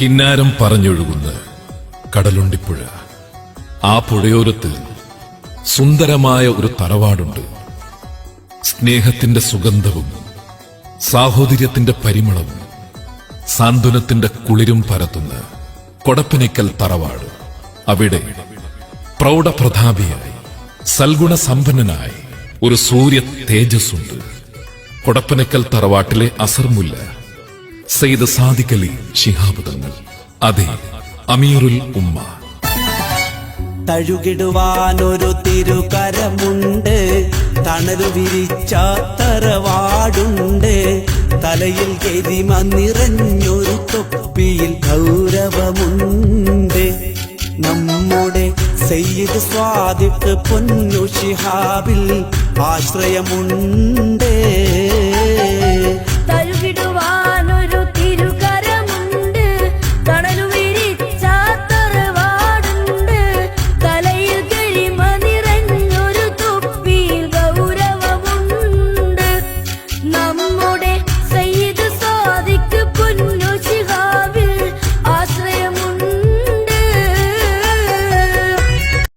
കിന്നാരം പറഞ്ഞൊഴുകുന്ന കടലുണ്ടിപ്പുഴ. ആ പുഴയോരത്ത് സുന്ദരമായ ഒരു തറവാടുണ്ട്. സ്നേഹത്തിന്റെ സുഗന്ധവും സാഹോദര്യത്തിന്റെ പരിമളവും സാന്ത്വനത്തിന്റെ കുളിരും പരത്തുന്ന കൊടപ്പനയ്ക്കൽ തറവാട് അവിടെ പ്രൗഢപ്രതാപിയായി സൽഗുണ സമ്പന്നനായി ഒരു സൂര്യ തേജസ്സുണ്ട്. കൊടപ്പനക്കൽ തറവാട്ടിലെ അസർമുല്ല സെയ്ദ് അലി ശിഹാബ് തങ്ങൾ. അതെ അമീറുൽ ഉമ്മ. തഴുകിടുവാനൊരു തിരുകരമുണ്ട്. തണലു വിരിച്ച തറവാടുണ്ട് തലയിൽ എരിമ നിറഞ്ഞൊരു തൊപ്പിയിൽ ഗൗരവമുണ്ട്. നമ്മുടെ സയ്യിദ് സ്വാദിഖ് പൊന്നു ശിഹാബിൽ ആശ്രയമുണ്ട്.